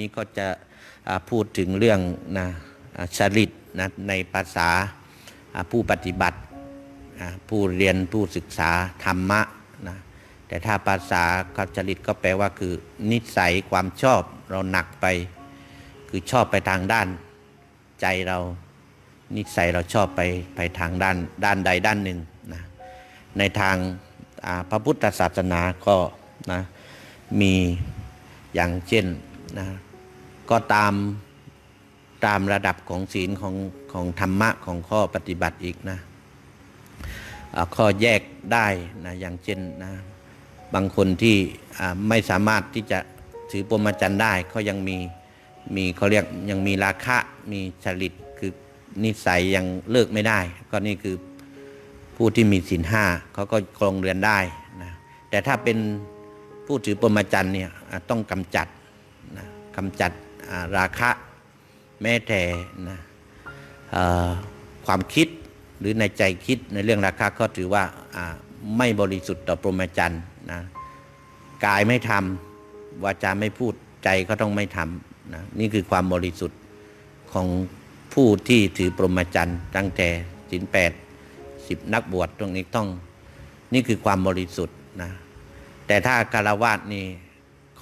นี้ก็จะพูดถึงเรื่องนะอ่าชริตนะในภาษาผู้ปฏิบัติผู้เรียนผู้ศึกษาธรรมะนะแต่ถ้าภาษากัจริตก็แปลว่าคือนิสัยความชอบเราหนักไป คือชอบไปทางด้านใจเรานิสัยเราชอบไปไปทางด้านด้านใดด้านหนึ่งนะในทางพระพุทธศาสนาก็นะมีอย่างเช่นนะ ก็ตามตามระดับของศีลของของธรรมะของข้อปฏิบัติอีกนะข้อแยกได้นะอย่างเช่นนะบางคนที่ไม่สามารถที่จะถือปรหมจรรย์ได้เขายังมีมีเขาเรียกยังมีราคะมีจริตคือนิสัยยังเลิกไม่ได้ ก็นี่คือผู้ที่มีศีลห้าเขาก็ครองเรือนได้นะแต่ถ้าเป็นผู้ถือปรหมจรรย์เนี่ยต้องกำจัดนะกำจัด ราคะแม้แต่นะความคิดหรือในใจคิดในเรื่องราคะก็ถือว่าไม่บริสุทธิ์ต่อปรหมจรรย์นะกายไม่ทำวาจาไม่พูดใจก็ต้องไม่ทำนะนี่คือความบริสุทธิ์ของผู้ที่ถือปรหมจรรย์ตั้งแต่ศีลแปดสิบนักบวชตรงนี้ต้อง นี่คือความบริสุทธิ์นะแต่ถ้าคารวาสนี่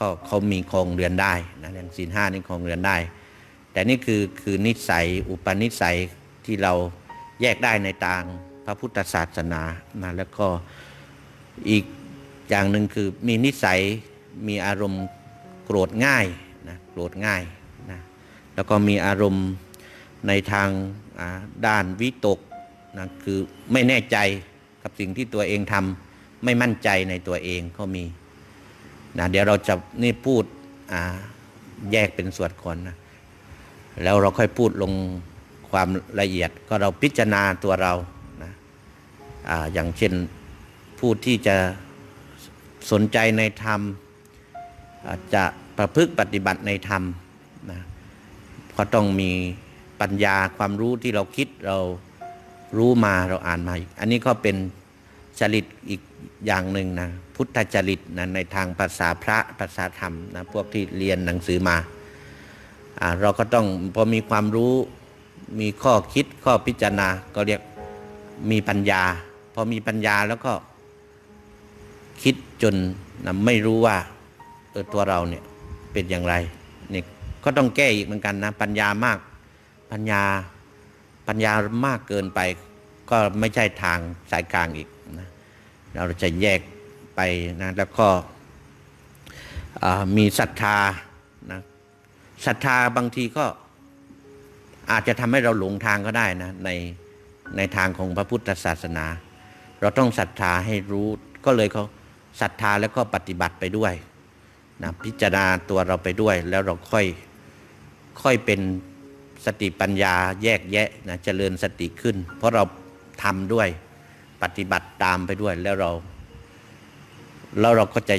เขาเขามีครองเรือนได้นะอย่างศีลห้านี่ครองเรือนได้ แต่นี่คือคือนิสัยอุปนิสัยที่เราแยกได้ในทางพระพุทธศาสนานะแล้วก็อีกอย่างหนึ่งคือมีนิสัยมีอารมณ์โกรธง่ายนะโกรธง่ายนะแล้วก็มีอารมณ์ในทางด้านวิตกนะคือไม่แน่ใจกับสิ่งที่ตัวเองทำไม่มั่นใจในตัวเองก็มี นะเดี๋ยวเราจะนี่พูดแยกเป็นส่วนก่อนนะแล้วเราค่อยพูดลงความละเอียดก็เราพิจารณาตัวเรานะอาอย่างเช่นผู้ที่จะสนใจในธรรมจะประพฤติปฏิบัติในธรรมนะก็ต้องมีปัญญาความรู้ที่เราคิดเรารู้มาเราอ่านมาอีก อันนี้ก็เป็น จริตอีกอย่างหนึ่งนะพุทธจริตนะในทางภาษาพระภาษาธรรมนะพวกที่เรียนหนังสือมาอ่าเราก็ต้องพอมีความรู้มีข้อคิดข้อพิจารณาก็เรียกมีปัญญา พอมีปัญญาแล้วก็คิดจนนะไม่รู้ว่าเออตัวเราเนี่ยเป็นอย่างไรนี่ก็ต้องแก้อีกเหมือนกันนะปัญญามากปัญญาปัญญามากเกินไป ก็ไม่ใช่ทางสายกลางอีก เราจะแยกไปนะแล้วก็มีศรัทธานะศรัทธาบางทีก็อาจจะทำให้เราหลงทางก็ได้นะในในทางของพระพุทธศาสนา เราต้องศรัทธาให้รู้ก็เลยเขาศรัทธาแล้วก็ปฏิบัติไปด้วยนะพิจารณาตัวเราไปด้วย แล้วเราค่อยค่อยเป็นสติปัญญาแยกแยะนะเจริญสติขึ้น เพราะเราทำด้วย ปฏิบัติตามไปด้วยแล้วเราแล้วเราก็จะ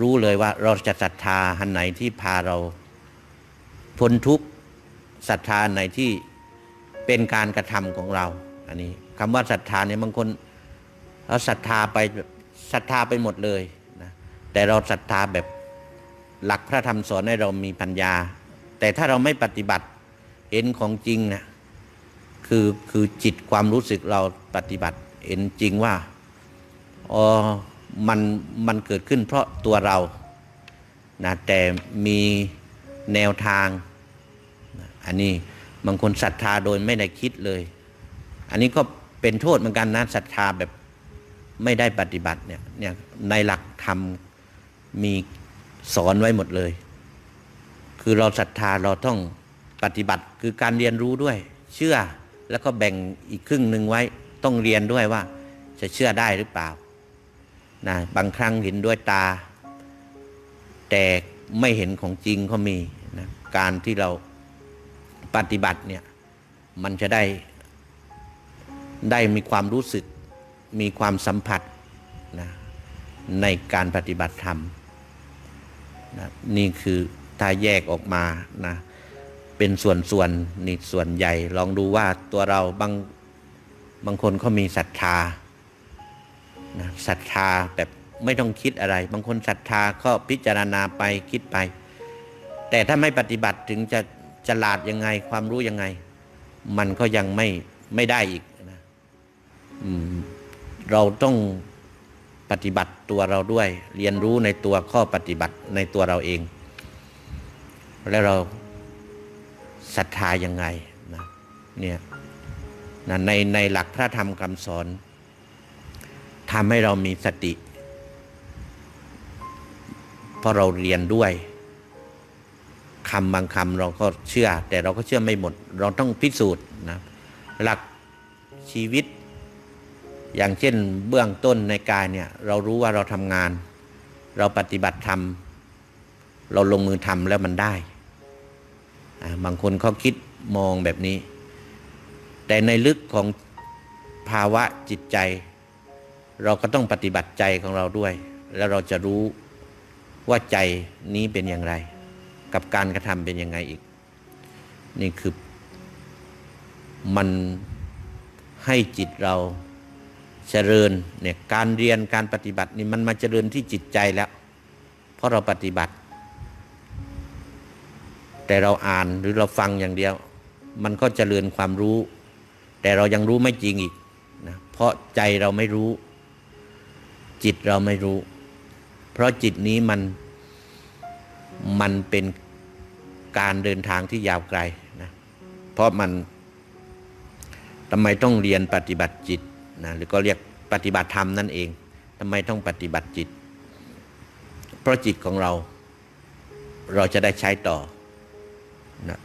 รู้เลยว่า เราจะศรัทธาอันไหนที่พาเราพ้นทุกข์ศรัทธาไหนที่เป็นการกระทำของเรา อันนี้คำว่าศรัทธาเนี่ยบางคนเราศรัทธาไปศรัทธาไปหมดเลยนะแต่เราศรัทธาแบบหลักพระธรรมสอนให้เรามีปัญญา แต่ถ้าเราไม่ปฏิบัติเห็นของจริงนะคือคือจิตความรู้สึกเราปฏิบัติ เห็นจริงว่าอ๋อมันมันเกิดขึ้นเพราะตัวเรานะแต่มีแนวทาง อันนี้บางคนศรัทธาโดยไม่ได้คิดเลย อันนี้ก็เป็นโทษเหมือนกันนะศรัทธาแบบไม่ได้ปฏิบัติเนี่ยเนี่ยในหลักธรรมมีสอนไว้หมดเลย คือเราศรัทธาเราต้องปฏิบัติคือการเรียนรู้ด้วย เชื่อแล้วก็แบ่งอีกครึ่งหนึ่งไว้ ต้องเรียนด้วยว่า จะเชื่อได้หรือเปล่านะบางครั้งเห็นด้วยตา แต่ไม่เห็นของจริงก็มีนะการที่เราปฏิบัติเนี่ยมันจะได้ได้มีความรู้สึกมีความสัมผัสนะในการปฏิบัติธรรมนะนี่คือถ้าแยกออกมานะเป็นส่วนส่วนนี่ส่วนใหญ่ ลองดูว่าตัวเราบาง บางคนเขามีศรัทธานะศรัทธาแบบไม่ต้องคิดอะไร บางคนศรัทธาก็พิจารณาไปคิดไป แต่ถ้าไม่ปฏิบัติถึงจะฉลาดยังไงความรู้ยังไง มันก็ยังไม่ไม่ได้อีกนะเราต้องปฏิบัติตัวเราด้วย เรียนรู้ในตัวข้อปฏิบัติในตัวเราเอง แล้วเราศรัทธายังไงนะเนี่ย นะในในหลักพระธรรมคำสอนทำให้เรามีสติ เพราะเราเรียนด้วยคำบางคำเราก็เชื่อ แต่เราก็เชื่อไม่หมด เราต้องพิสูจน์นะหลักชีวิต อย่างเช่นเบื้องต้นในกายเนี่ย เรารู้ว่าเราทำงาน เราปฏิบัติธรรม เราลงมือทำแล้วมันได้ บางคนเขาคิดมองแบบนี้ แต่ในลึกของภาวะจิตใจ เราก็ต้องปฏิบัติใจของเราด้วย แล้วเราจะรู้ว่าใจนี้เป็นอย่างไร กับการกระทำเป็นยังไงอีก นี่คือมันให้จิตเราเจริญเนี่ยการเรียนการปฏิบัตินี่มันมาเจริญที่จิตใจแล้ว เพราะเราปฏิบัติ แต่เราอ่านหรือเราฟังอย่างเดียว มันก็เจริญความรู้ แต่เรายังรู้ไม่จริงอีกนะเพราะใจเราไม่รู้ จิตเราไม่รู้ เพราะจิตนี้มันมันเป็นการเดินทางที่ยาวไกลนะเพราะมันทำไมต้องเรียนปฏิบัติจิตนะหรือก็เรียกปฏิบัติธรรมนั่นเองทำไมต้องปฏิบัติจิต เพราะจิตของเรา เราจะได้ใช้ต่อนะ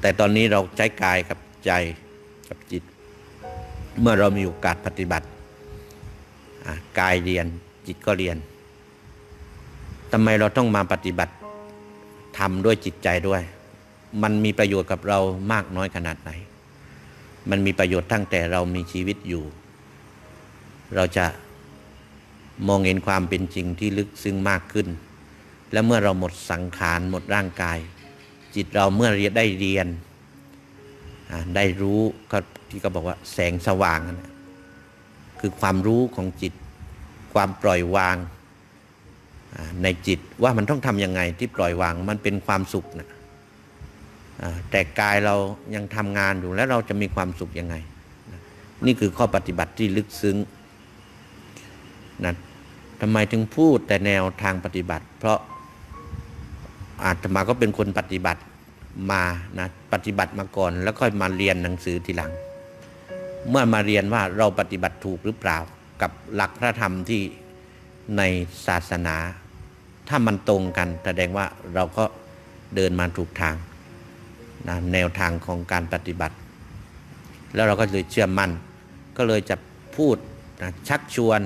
แต่ตอนนี้เราใช้กายกับใจ กับจิต เมื่อเรามีโอกาสปฏิบัติกายเรียนจิตก็เรียนทำไมเราต้องมาปฏิบัติทำด้วยจิตใจด้วย มันมีประโยชน์กับเรามากน้อยขนาดไหน มันมีประโยชน์ตั้งแต่เรามีชีวิตอยู่ เราจะมองเห็นความเป็นจริงที่ลึกซึ้งมากขึ้น และเมื่อเราหมดสังขารหมดร่างกาย จิตเราเมื่อเรียนได้เรียน ได้รู้ก็ที่เขาบอกว่าแสงสว่างน่ะคือความรู้ของจิต ความปล่อยวางในจิตว่ามันต้องทำยังไงที่ปล่อยวางมันเป็นความสุขนะอ่าแต่กายเรายังทำงานอยู่แล้วเราจะมีความสุขยังไงนะนี่คือข้อปฏิบัติที่ลึกซึ้งนะทำไมถึงพูดแต่แนวทางปฏิบัติ เพราะอาตมาก็เป็นคนปฏิบัติ มานะปฏิบัติมาก่อน แล้วค่อยมาเรียนหนังสือทีหลัง เมื่อมาเรียนว่าเราปฏิบัติถูกหรือเปล่ากับหลักพระธรรมที่ในศาสนา ถ้ามันตรงกัน แสดงว่าเราก็เดินมาถูกทางนะแนวทางของการปฏิบัติ แล้วเราก็เลยเชื่อมั่น ก็เลยจะพูดนะชักชวน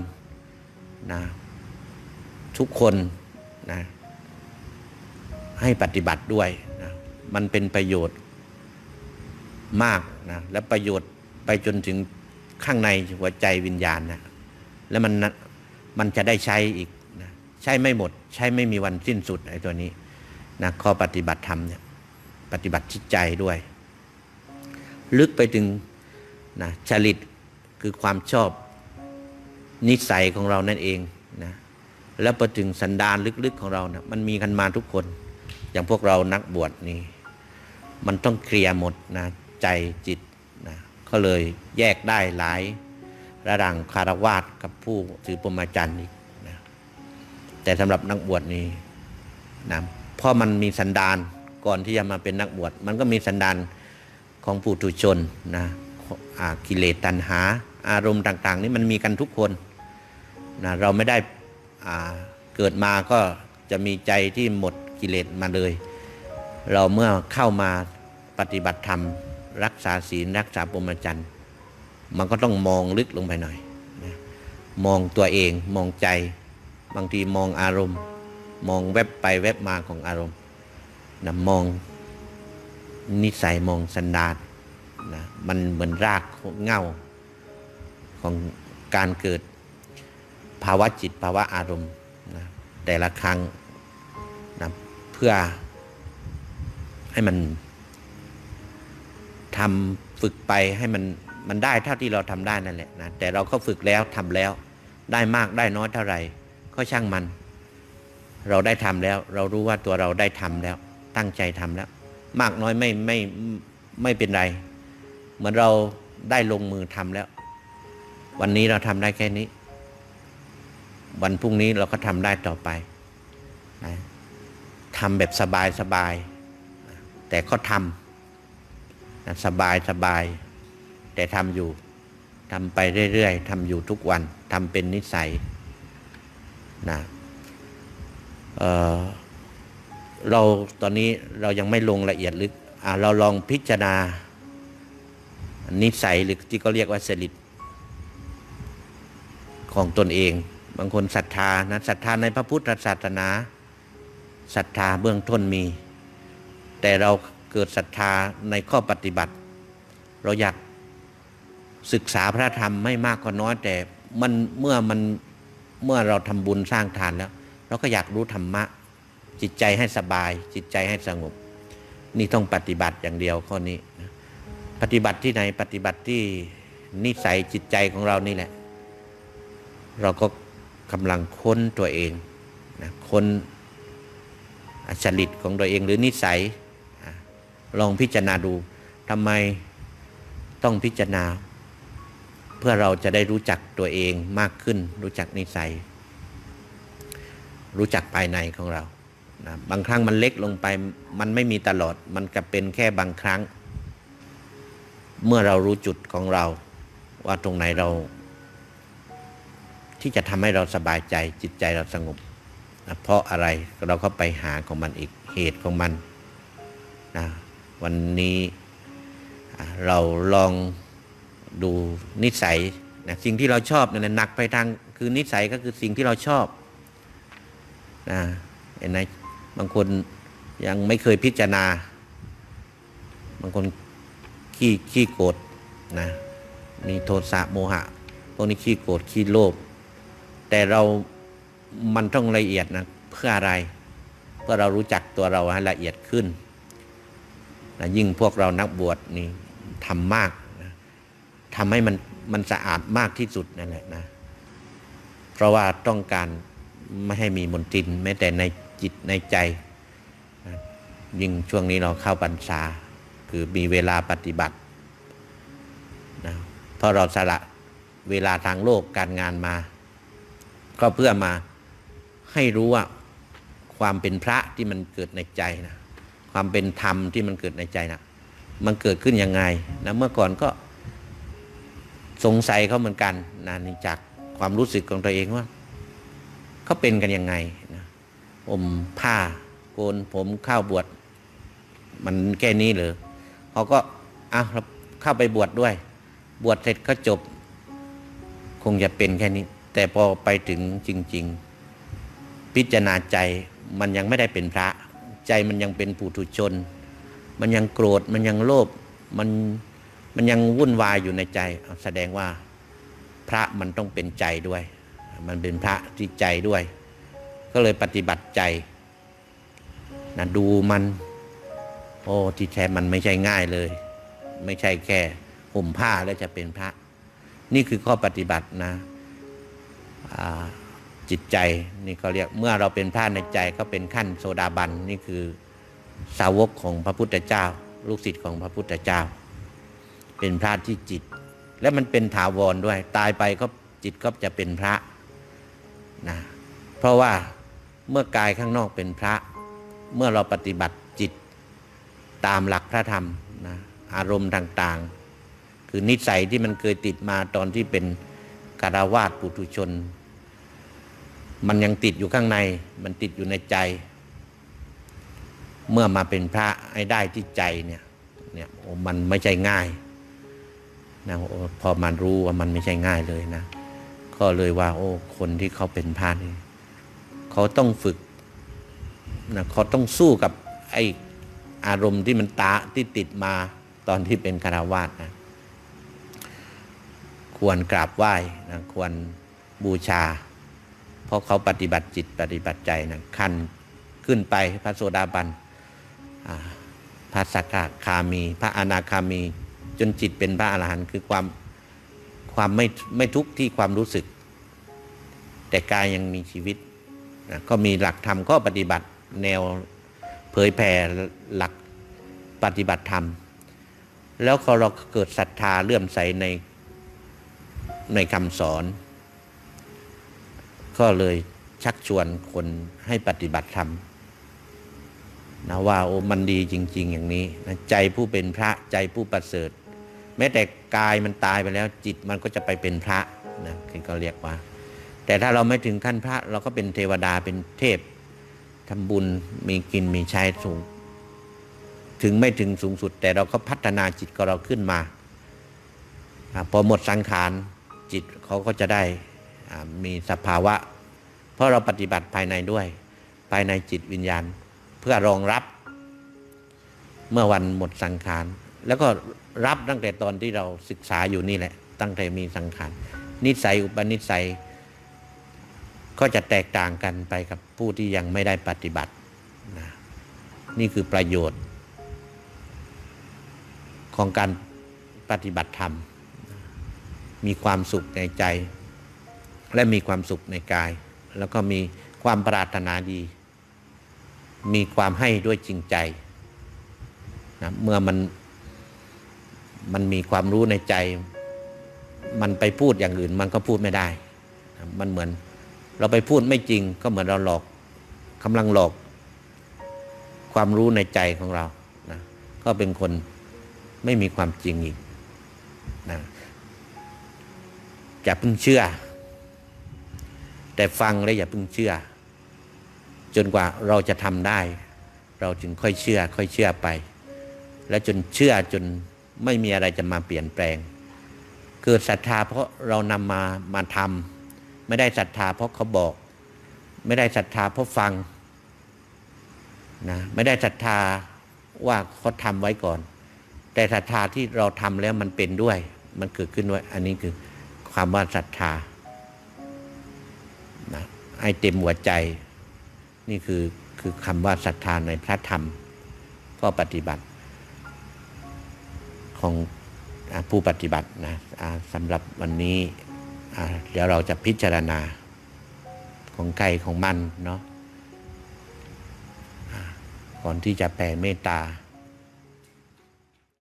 นะทุกคนนะให้ปฏิบัติด้วย มันเป็นประโยชน์มากนะและประโยชน์ไปจนถึงข้างในหัวใจวิญญาณนะแล้วมันมันจะได้ใช้อีกนะใช้ไม่หมด ใช้ไม่มีวันสิ้นสุดไอ้ตัวนี้นะข้อปฏิบัติธรรมเนี่ยปฏิบัติจิตใจด้วย ลึกไปถึงนะจริตคือความชอบนิสัยของเรานั่นเองนะแล้วไปถึงสันดานลึกๆของเรานะมันมีกันมาทุกคน อย่างพวกเรานักบวชนี่ มันต้องเคลียร์หมดนะใจจิตนะก็เลยแยกได้หลายระดังคารวาสกับผู้ถือปรหมจรรย์อีกนะแต่สำหรับนักบวชนี่นะเพราะมันมีสันดานก่อนที่จะมาเป็นนักบวชมันก็มีสันดานของผู้ทุชนนะกิเลสตัณหา อารมณ์ต่าง ๆ นี่มันมีกันทุกคนนะเราไม่ได้เกิดมาก็จะมีใจที่หมดกิเลสมาเลย เราเมื่อเข้ามาปฏิบัติธรรม รักษาศีลรักษาปรมจรรย์มันก็ต้องมองลึกลงไปหน่อยนะมองตัวเองมองใจ บางทีมองอารมณ์ มองแวบไปแวบมาของอารมณ์นะมองนิสัยมองสันดานนะมันเหมือนรากเหง้าของการเกิดภาวะจิตภาวะอารมณ์นะแต่ละครั้งนะเพื่อ ให้มันทำฝึกไปให้มันมันได้เท่าที่เราทำได้นั่นแหละนะแต่เราก็ฝึกแล้วทำแล้ว ได้มากได้น้อยเท่าไหร่ก็ช่างมัน เราได้ทำแล้ว เรารู้ว่าตัวเราได้ทำแล้ว ตั้งใจทำแล้ว มากน้อยไม่ไม่ไม่เป็นไร เหมือนเราได้ลงมือทำแล้ว วันนี้เราทำได้แค่นี้ วันพรุ่งนี้เราก็ทำได้ต่อไปนะทำแบบสบายสบาย แต่ก็ทำสบายสบาย แต่ทำอยู่ทำไปเรื่อยๆทำอยู่ทุกวันทำเป็นนิสัยนะเเราตอนนี้เรายังไม่ลงละเอียดลึกเราลองพิจารณา นิสัยหรือที่เขาเรียกว่าสลิดของตนเอง บางคนศรัทธานะศรัทธาในพระพุทธศาสนาศรัทธาเบื้องต้นมี แต่เราเกิดศรัทธาในข้อปฏิบัติ เราอยากศึกษาพระธรรมไม่มากก็น้อย แต่มันเมื่อมันเมื่อเราทำบุญสร้างทานแล้ว เราก็อยากรู้ธรรมะ จิตใจให้สบาย จิตใจให้สงบ นี่ต้องปฏิบัติอย่างเดียวข้อนี้ปฏิบัติที่ไหนปฏิบัติที่นิสัยจิตใจของเรานี่แหละ เราก็กำลังค้นตัวเองนะค้นอจริตของตัวเองหรือนิสัย ลองพิจารณาดูทำไมต้องพิจารณา เพื่อเราจะได้รู้จักตัวเองมากขึ้น รู้จักนิสัย รู้จักภายในของเรานะบางครั้งมันเล็กลงไป มันไม่มีตลอด มันก็เป็นแค่บางครั้ง เมื่อเรารู้จุดของเรา ว่าตรงไหนเรา ที่จะทำให้เราสบายใจจิตใจเราสงบนะเพราะอะไรเราก็ไปหาของมันอีกเหตุของมันนะ วันนี้เราลองดูนิสัยนะสิ่งที่เราชอบเนี่ยหนักไปทางคือนิสัยก็คือสิ่งที่เราชอบนะเห็นไหมบางคนยังไม่เคยพิจารณา บางคนขี้ขี้โกรธนะมีโทสะโมหะพวกนี้ขี้โกรธขี้โลภแต่เรามันต้องละเอียดนะเพื่ออะไร เพื่อเรารู้จักตัวเราให้ละเอียดขึ้น นะยิ่งพวกเรานักบวชนี่ทำมากนะทำให้มันมันสะอาดมากที่สุดนั่นแหละนะ เพราะว่าต้องการไม่ให้มีมนตินแม้แต่ในจิตในใจนะยิ่งช่วงนี้เราเข้าพรรษาคือมีเวลาปฏิบัตินะเพราะเราสละเวลาทางโลกการงานมา ก็เพื่อมาให้รู้ว่าความเป็นพระที่มันเกิดในใจนะ ความเป็นธรรมที่มันเกิดในใจนะมันเกิดขึ้นยังไงนะเมื่อก่อนก็สงสัยเขาเหมือนกันนะนี่จากความรู้สึกของตัวเองว่าเขาเป็นกันยังไงนะอมผ้าโกนผมข้าวบวชมันแค่นี้หรือเขาก็อะเราเข้าไปบวชดด้วย บวชเสร็จก็จบ คงจะเป็นแค่นี้ แต่พอไปถึงจริง ๆ พิจารณาใจมันยังไม่ได้เป็นพระ ใจมันยังเป็นปุถุชน มันยังโกรธมันยังโลภมันมันยังวุ่นวายอยู่ในใจ แสดงว่าพระมันต้องเป็นใจด้วย มันเป็นพระที่ใจด้วย ก็เลยปฏิบัติใจนะดูมัน โอ้ที่แท้มันไม่ใช่ง่ายเลย ไม่ใช่แค่ห่มผ้าแล้วจะเป็นพระ นี่คือข้อปฏิบัตินะอ่า จิตใจนี่เขาเรียกเมื่อเราเป็นพระในใจก็เป็นขั้นโซดาบันนี่คือสาวกของพระพุทธเจ้า ลูกศิษย์ของพระพุทธเจ้า เป็นพระที่จิต และมันเป็นถาวรด้วย ตายไปก็จิตก็จะเป็นพระนะเพราะว่าเมื่อกายข้างนอกเป็นพระ เมื่อเราปฏิบัติจิตตามหลักพระธรรมนะอารมณ์ต่างๆ คือนิสัยที่มันเคยติดมาตอนที่เป็นคารวาสปุถุชน มันยังติดอยู่ข้างใน มันติดอยู่ในใจ เมื่อมาเป็นพระให้ได้ที่ใจเนี่ยเนี่ยโอ้มันไม่ใช่ง่ายนะโอ้พอมันรู้ว่ามันไม่ใช่ง่ายเลยนะ ก็เลยว่า โอ้ คนที่เขาเป็นพระนี่เขาต้องฝึกนะเขาต้องสู้กับไออารมณ์ที่มันตาที่ติดมาตอนที่เป็นคารวาสนะ ควรกราบไหว้นะควรบูชา เพราะเขาปฏิบัติจิตปฏิบัติใจนะขั้นขึ้นไปพระโสดาบันพระสกทาคามี พระอนาคามี จนจิตเป็นพระอรหันต์คือความความไม่ไม่ทุกข์ที่ความรู้สึก แต่กายยังมีชีวิตนะก็มีหลักธรรมข้อปฏิบัติแนวเผยแผ่หลักปฏิบัติธรรม แล้วพอเราเกิดศรัทธาเลื่อมใสในในคำสอน ก็เลยชักชวนคนให้ปฏิบัติธรรมนะว่าโอ้มันดีจริง ๆ อย่างนี้นะใจผู้เป็นพระใจผู้ประเสริฐ แม้แต่กายมันตายไปแล้วจิตมันก็จะไปเป็นพระนะคือก็เรียกว่า แต่ถ้าเราไม่ถึงขั้นพระเราก็เป็นเทวดาเป็นเทพทำบุญมีกินมีใช้สูง ถึงไม่ถึงสูงสุด แต่เราก็พัฒนาจิตของเราขึ้นมา พอหมดสังขารจิตเขาก็จะได้ มีสภาวะ เพราะเราปฏิบัติภายในด้วย ภายในจิตวิญญาณ เพื่อรองรับ เมื่อวันหมดสังขาร แล้วก็รับตั้งแต่ตอนที่เราศึกษาอยู่นี่แหละ ตั้งแต่มีสังขาร นิสัยอุปนิสัย ก็จะแตกต่างกันไปกับผู้ที่ยังไม่ได้ปฏิบัตินะนี่คือประโยชน์ ของการปฏิบัติธรรม มีความสุขในใจ และมีความสุขในกาย แล้วก็มีความปรารถนาดี มีความให้ด้วยจริงใจนะเมื่อมันมันมีความรู้ในใจ มันไปพูดอย่างอื่น มันก็พูดไม่ได้นะมันเหมือน เราไปพูดไม่จริงก็เหมือนเราหลอกกำลังหลอก ความรู้ในใจของเรานะก็เป็นคนไม่มีความจริงอีกนะอย่าเพิ่งเชื่อ แต่ฟังแล้วอย่าเพิ่งเชื่อ จนกว่าเราจะทำได้ เราจึงค่อยเชื่อ ค่อยเชื่อไป และจนเชื่อจนไม่มีอะไรจะมาเปลี่ยนแปลง เกิดศรัทธาเพราะเรานำมามาทำไม่ได้ศรัทธาเพราะเขาบอก ไม่ได้ศรัทธาเพราะฟังนะไม่ได้ศรัทธาว่าเขาทำไว้ก่อน แต่ศรัทธาที่เราทำแล้วมันเป็นด้วย มันเกิดขึ้นด้วยอันนี้คือความว่าศรัทธา นะให้เต็มหัวใจ นี่คือคือคำว่าศรัทธาในพระธรรมข้อปฏิบัติของอผู้ปฏิบัตินะสำหรับวันนี้เดี๋ยวเราจะพิจารณาของใครของมันเนาะก่อนที่จะแผ่เมตตา